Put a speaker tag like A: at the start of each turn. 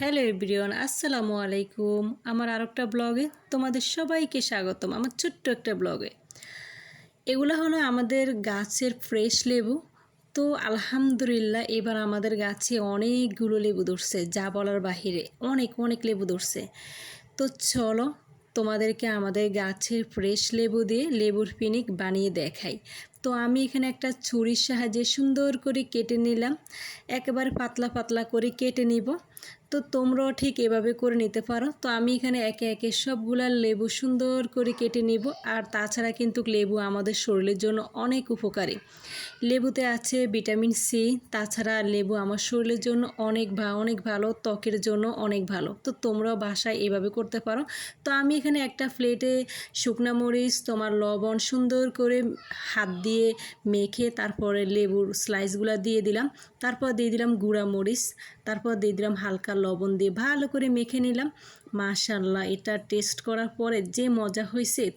A: Hello everyone, আসসালামু আলাইকুম। আমার আর একটা ব্লগে তোমাদের সবাইকে স্বাগতম, আমার ছোট্ট একটা ব্লগে। এগুলো হলো আমাদের গাছের ফ্রেশ লেবু। তো আলহামদুলিল্লাহ, এবার আমাদের গাছে অনেকগুলো লেবু ধরছে, যা বলার বাহিরে অনেক অনেক লেবু ধরছে। তো চলো তোমাদেরকে আমাদের গাছের ফ্রেশ লেবু দিয়ে লেবুর পিনিক বানিয়ে দেখাই। তো আমি এখানে একটা ছুরির সাহায্যে সুন্দর করে কেটে নিলাম। একেবারে পাতলা পাতলা করে কেটে নিব। তো তোমরাও ঠিক এভাবে করে নিতে পারো। তো আমি এখানে একে একে সবগুলা লেবু সুন্দর করে কেটে নিব। আর তাছাড়া কিন্তু লেবু আমাদের শরীরের জন্য অনেক উপকারী। লেবুতে আছে ভিটামিন সি, তাছাড়া লেবু আমার শরীরের জন্য অনেক ভা অনেক ভালো, ত্বকের জন্য অনেক ভালো। তো তোমরাও বাসায় এভাবে করতে পারো। তো আমি এখানে একটা প্লেটে শুকনা মরিচ, তোমার লবণ সুন্দর করে হাত দিয়ে মেখে তারপরে লেবুর স্লাইসগুলো দিয়ে দিলাম। তারপর দিয়ে দিলাম গুঁড়া মরিচ, তারপর দিয়ে দিলাম হালকা লবণ দিয়ে ভালো করে মেখে নিলাম। মাশাল্লাহ এটা টেস্ট করার পরে যে মজা হয়েছে তো